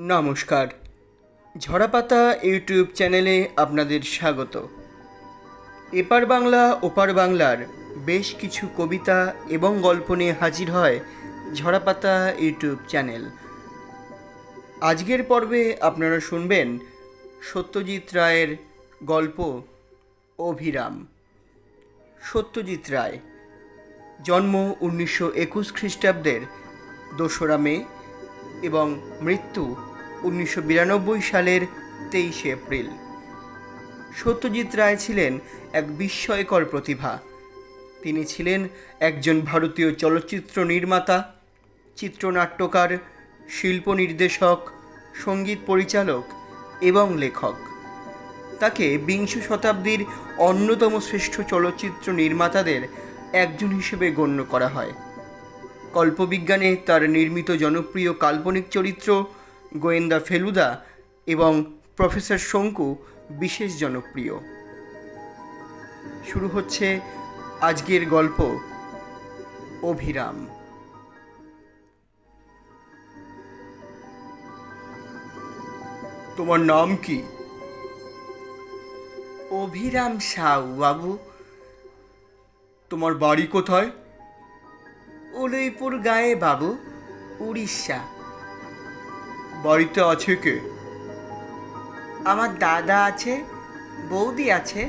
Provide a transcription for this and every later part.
নমস্কার। ঝরাপাতা ইউটিউব চ্যানেলে আপনাদের স্বাগত। এপার বাংলা, ওপার বাংলার বেশ কিছু কবিতা এবং গল্প নিয়ে হাজির হয় ঝরাপাতা ইউটিউব চ্যানেল। আজকের পর্বে আপনারা শুনবেন সত্যজিৎ রায়ের গল্প অভিরাম। সত্যজিৎ রায়, জন্ম উনিশশো একুশ খ্রিস্টাব্দের দোসরা মে এবং মৃত্যু উনিশশো বিরানব্বই সালের তেইশে এপ্রিল। সত্যজিৎ রায় ছিলেন এক বিস্ময়কর প্রতিভা। তিনি ছিলেন একজন ভারতীয় চলচ্চিত্র নির্মাতা, চিত্রনাট্যকার, শিল্প নির্দেশক, সংগীত পরিচালক এবং লেখক। তাকে বিংশ শতাব্দীর অন্যতম শ্রেষ্ঠ চলচ্চিত্র নির্মাতাদের একজন হিসেবে গণ্য করা হয়। কল্পবিজ্ঞানে তার নির্মিত জনপ্রিয় কাল্পনিক চরিত্র গোয়েন্দা ফেলুদা এবং প্রফেসর শঙ্কু বিশেষ জনপ্রিয়। শুরু হচ্ছে আজকের গল্প অভিরাম। তোমার নাম কি? অভিরাম সাউ বাবু। তোমার বাড়ি কোথায়? উদয়পুর গায়ে বাবু উড়িষ্যা। বাড়িতে আছে কে? আমার দাদা আছে বৌদি আছে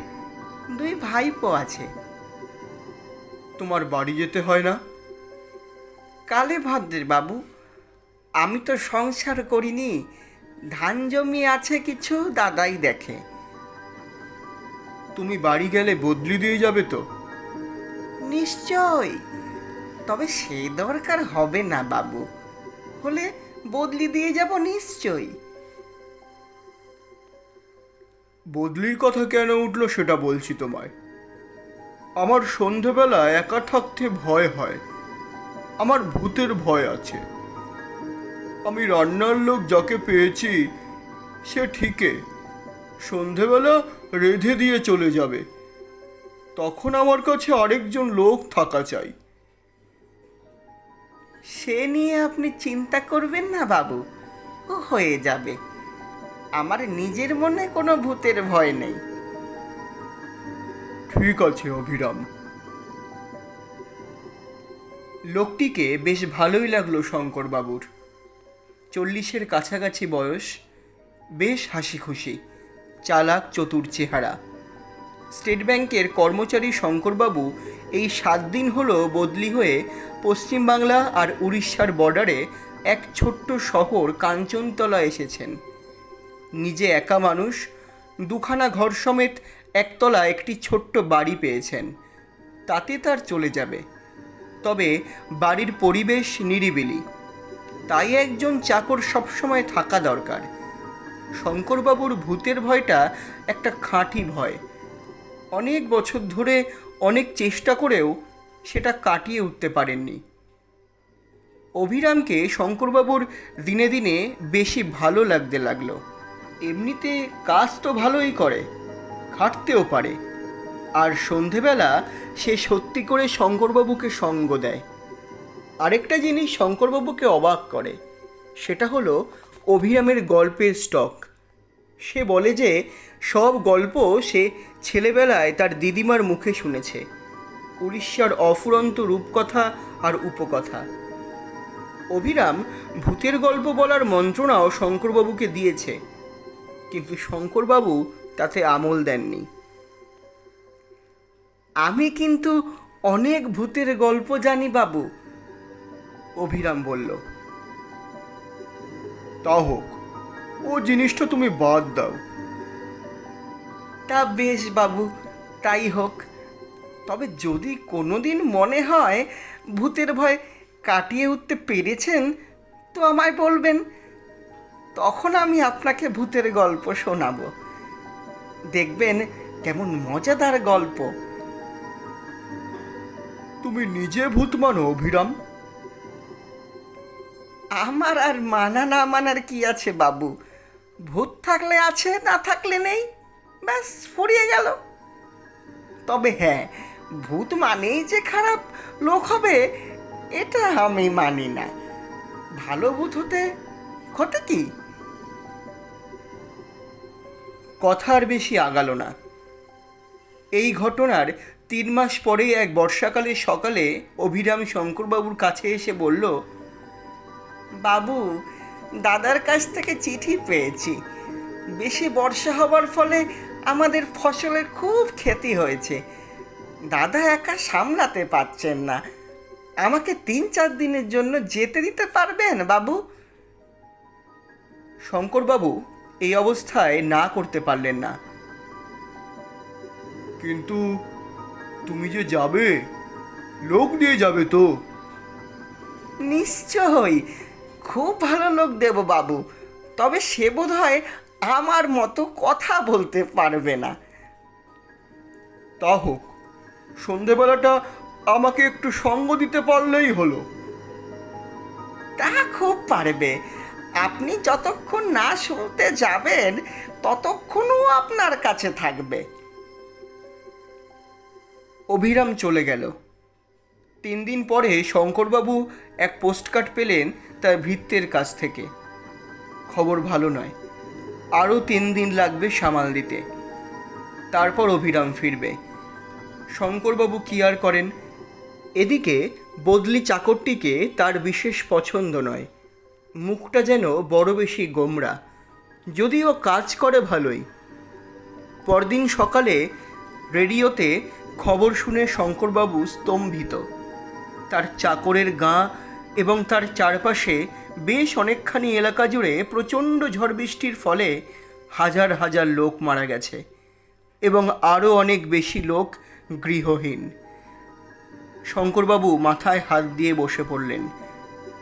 দুই ভাইপো আছে। তোমার বাড়ি যেতে হয় না? কালে ভদ্রের বাবু আমি তো সংসার করিনি ধান জমি আছে কিছু দাদাই দেখে। তুমি বাড়ি গেলে বদলি দিয়ে যাবে তো? নিশ্চয় তবে সে দরকার হবে না বাবু হলে বদলি দিয়ে যাব নিশ্চয়ই। বদলির কথা কেন উঠল সেটা বলছি তোমায়। আমার সন্ধেবেলা একা থাকতে ভয় হয়। আমার ভূতের ভয় আছে। আমি রান্নার লোক যাকে পেয়েছি, সে ঠিকে সন্ধেবেলা রেধে দিয়ে চলে যাবে। তখন আমার কাছে আরেকজন লোক থাকা চাই। সে নিয়ে আপনি চিন্তা করবেন না বাবু, ও হয়ে যাবে। আমার নিজের মনে কোনো ভূতের ভয় নেই। ঠিক আছে, অভিরাম। লোকটিকে বেশ ভালোই লাগল শঙ্কর বাবুর চল্লিশের কাছাকাছি বয়স, বেশ হাসি খুশি চালাক, চতুর চেহারা। স্টেট ব্যাংকের কর্মচারী শঙ্করবাবু এই সাত দিন হলো বদলি হয়ে পশ্চিমবাংলা আর উড়িষ্যার বর্ডারে এক ছোট্ট শহর কাঞ্চনতলা এসেছেন। নিজে একা মানুষ, দুখানা ঘর সমেত একতলা একটি ছোট্ট বাড়ি পেয়েছেন। তাতে তার চলে যাবে। তবে বাড়ির পরিবেশ নিরিবিলি। তাই একজন চাকর সবসময় থাকা দরকার। শঙ্করবাবুর ভূতের ভয়টা একটা খাঁটি ভয়। অনেক বছর ধরে অনেক চেষ্টা করেও সেটা কাটিয়ে উঠতে পারেননি। অভিরামকে শঙ্করবাবুর দিনে দিনে বেশি ভালো লাগতে লাগল। এমনিতে কাজ তো ভালোই করে, খাটতেও পারে। আর সন্ধেবেলা সে সত্যি করে শঙ্করবাবুকে সঙ্গ দেয়। আরেকটা জিনিস শঙ্করবাবুকে অবাক করে, সেটা হলো অভিরামের গল্পের স্টক। সে বলে যে, সব গল্প সে ছেলেবেলায় তার দিদিমার মুখে শুনেছে। উড়িষ্যার অফুরন্ত রূপকথা আর উপকথা। অভিরাম ভূতের গল্প বলার মন্ত্রণাও শঙ্করবাবুকে দিয়েছে। কিন্তু শঙ্করবাবু তাতে আমল দেননি। আমি কিন্তু অনেক ভূতের গল্প জানি বাবু, অভিরাম বলল। তা হোক। ও জিনিসটা তুমি বাদ দাও। তা বেশ বাবু তাই হোক। তবে যদি কোনোদিন মনে হয় ভূতের ভয় কাটিয়ে উঠতে পেরেছেন তো আমায় বলবেন। তখন আমি আপনাকে ভূতের গল্প শোনাবো। দেখবেন কেমন মজাদার গল্প। তুমি নিজে ভূত মানো অভিরাম? আমার আর মানা না মানার কি আছে বাবু? ভূত থাকলে আছে, না থাকলে নেই। ব্যাস, ফুরিয়ে গেল। তবে হ্যাঁ ভূত মানেই যে খারাপ লোক হবে, এটা আমি মানি না। ভালো ভূত হতে ক্ষতি কি? কথা আর বেশি আগালো না। এই ঘটনার তিন মাস পরে এক বর্ষাকালের সকালে অভিরাম শঙ্করবাবুর কাছে এসে বলল, বাবু দাদার কাছ থেকে চিঠি পেয়েছি। বেশি বর্ষা হবার ফলে আমাদের ফসলের খুব ক্ষতি হয়েছে। দাদা একা সামলাতে পারছেন না। আমাকে তিন চার দিনের জন্য যেতে দিতে পারবেন বাবু? শঙ্করবাবু এই অবস্থায় না করতে পারলেন না। কিন্তু তুমি যে যাবে লোক দিয়ে যাবে তো। নিশ্চয়ই। খুব ভালো লোক দেব বাবু। তবে সে বোধ হয় আমার মতো কথা বলতে পারবে না। তা হোক সন্ধেবেলাটা আমাকে একটু সঙ্গ দিতে পারলেই হলো। তা খুব পারবে। আপনি যতক্ষণ না শুনতে যাবেন ততক্ষণও আপনার কাছে থাকবে। অভিরাম চলে গেল। তিন দিন পরে শঙ্করবাবু এক পোস্টকার্ড পেলেন তার ভৃত্যের কাছ থেকে। খবর ভালো নয়। আরও তিন দিন লাগবে সামাল দিতে। তারপর অভিরাম ফিরবে। শঙ্করবাবু কি আর করেন? এদিকে বদলি চাকরটিকে তার বিশেষ পছন্দ নয়। মুখটা যেন বড় বেশি গোমরা। যদিও কাজ করে ভালোই। পরদিন সকালে রেডিওতে খবর শুনে শঙ্করবাবু স্তম্ভিত। তার চাকরের গাঁ এবং তার চারপাশে বেশ অনেকখানি এলাকা জুড়ে প্রচণ্ড ঝড় বৃষ্টির ফলে হাজার হাজার লোক মারা গেছে এবং আরও অনেক বেশি লোক গৃহহীন। শঙ্করবাবু মাথায় হাত দিয়ে বসে পড়লেন।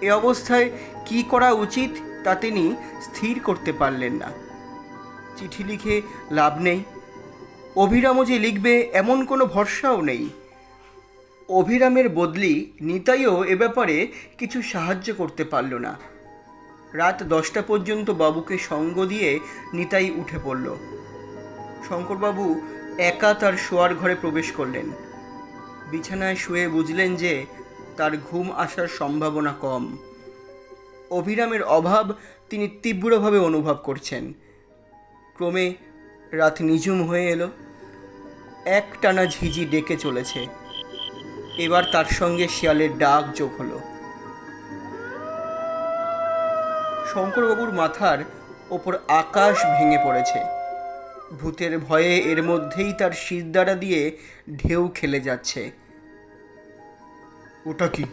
এ অবস্থায় কি করা উচিত তা তিনি স্থির করতে পারলেন না। চিঠি লিখে লাভ নেই। অভিরামও যে লিখবে এমন কোনো ভরসাও নেই। অভিরামের বদলি নিতাইও এ ব্যাপারে কিছু সাহায্য করতে পারল না। রাত দশটা পর্যন্ত বাবুকে সঙ্গ দিয়ে নিতাই উঠে পড়ল। শঙ্করবাবু একা তার শোয়ার ঘরে প্রবেশ করলেন। বিছানায় শুয়ে বুঝলেন যে তার ঘুম আসার সম্ভাবনা কম। অভিরামের অভাব তিনি তীব্রভাবে অনুভব করছেন। ক্রমে রাত নিঝুম হয়ে এলো। একটানা ঝিঝি ডেকে চলেছে। এবার তার সঙ্গে শিয়ালের ডাক যোগ হলো। শঙ্করবাবুর মাথার ওপর আকাশ ভেঙে পড়েছে। ভূতের ভয়ে এর মধ্যেই তার শিরদাঁড়া দিয়ে ঢেউ খেলে যাচ্ছে। ওটা কি?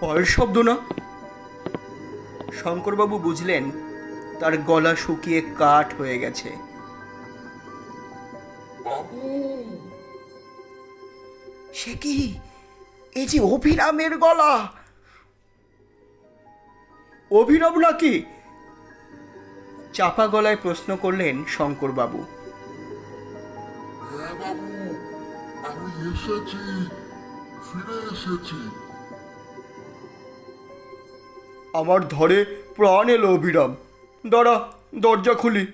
পায়ের শব্দ না? শঙ্করবাবু বুঝলেন তার গলা শুকিয়ে কাঠ হয়ে গেছে। বাবু সে কি? এ যে অভিরামের গলা। অভিনব নাকি? চাপা গলায় প্রশ্ন করলেন শঙ্করবাবু। হ্যাঁ বাবু আমি এসেছি ফিরে এসেছি। আমার ধরে প্রাণ এলো অভিরাম। দাঁড়া দরজা খুলি।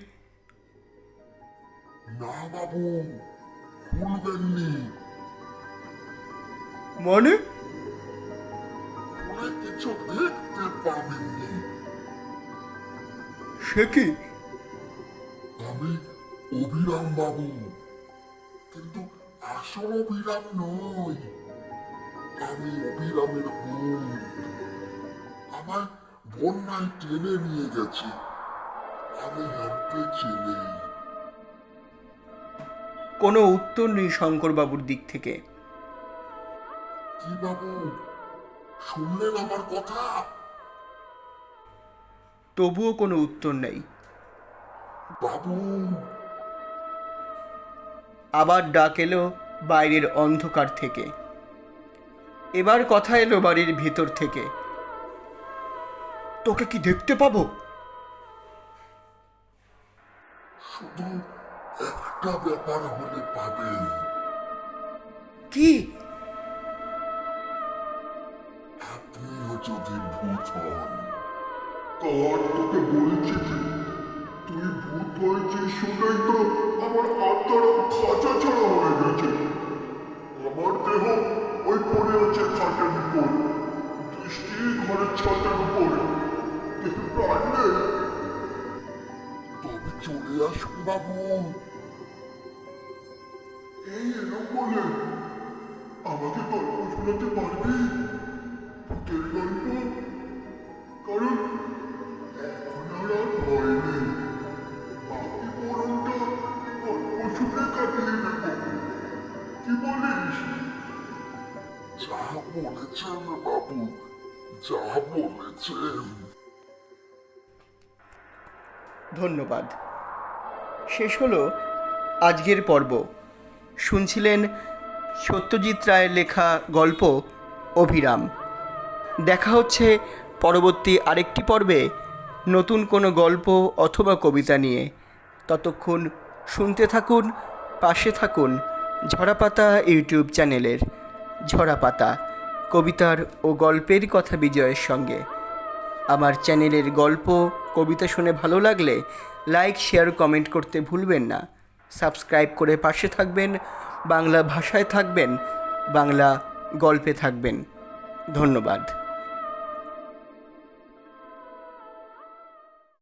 না বাবু খুলবেননি। মানে? খুলে কিছু দেখতে পাবেননি। সে কি? আমি অভিরাম বাবু। কিন্তু আসল অভিরাম নই। আমি অভিরামের ভূত আমার বন্যায় টেনে নিয়ে গেছে। আমি হাঁটতে চিনি। কোনো উত্তর নেই শঙ্করবাবুর দিক থেকে। কি বাবু শুনলেন আমার কথা? তবুও কোনো উত্তর নেই। বাবু। আবার ডাক এলো বাইরের অন্ধকার থেকে। এবার কথা এলো বাড়ির ভিতর থেকে। তোকে কি দেখতে পাবো? শুধু একটা ব্যাপার হলে পাবেন। কি? আপনিও যদি ভূত কার তোকে বলছি যে, তুই ভূত হয়েছিস শুনেই তো আমার আত্মার খাঁচা ছাড়া হয়ে গেছে। আমার দেহ ওই পড়ে আছে খাটের উপর। দৃষ্টি ঘরের ছাদের উপর। দেহে প্রাণ নেই। চলে আসুন বাবু। এই এরম বলে। আমাকে গল্প শোনাতে পারবি? ভূতের গল্প কারণ এখন আর আর ভয় নেই। বাকি মরণটা গল্প শুনে কাটিয়ে নেব। কি বলিস? যা বলেছেন বাবু যা বলেছেন। ধন্যবাদ। শেষ হলো আজকের পর্ব। শুনছিলেন সত্যজিৎ রায়ের লেখা গল্প অভিরাম। দেখা হচ্ছে পরবর্তী আরেকটি পর্বে নতুন কোনো গল্প অথবা কবিতা নিয়ে। ততক্ষণ শুনতে থাকুন, পাশে থাকুন ঝরাপাতা ইউটিউব চ্যানেলের ঝরাপাতা, কবিতার ও গল্পের কথা বিজয়ের সঙ্গে। আমার চ্যানেলের গল্প, কবিতা শুনে ভালো লাগলে লাইক, শেয়ার, কমেন্ট করতে ভুলবেন না। সাবস্ক্রাইব করে পাশে থাকবেন, বাংলা ভাষায় থাকবেন, বাংলা গল্পে থাকবেন। ধন্যবাদ।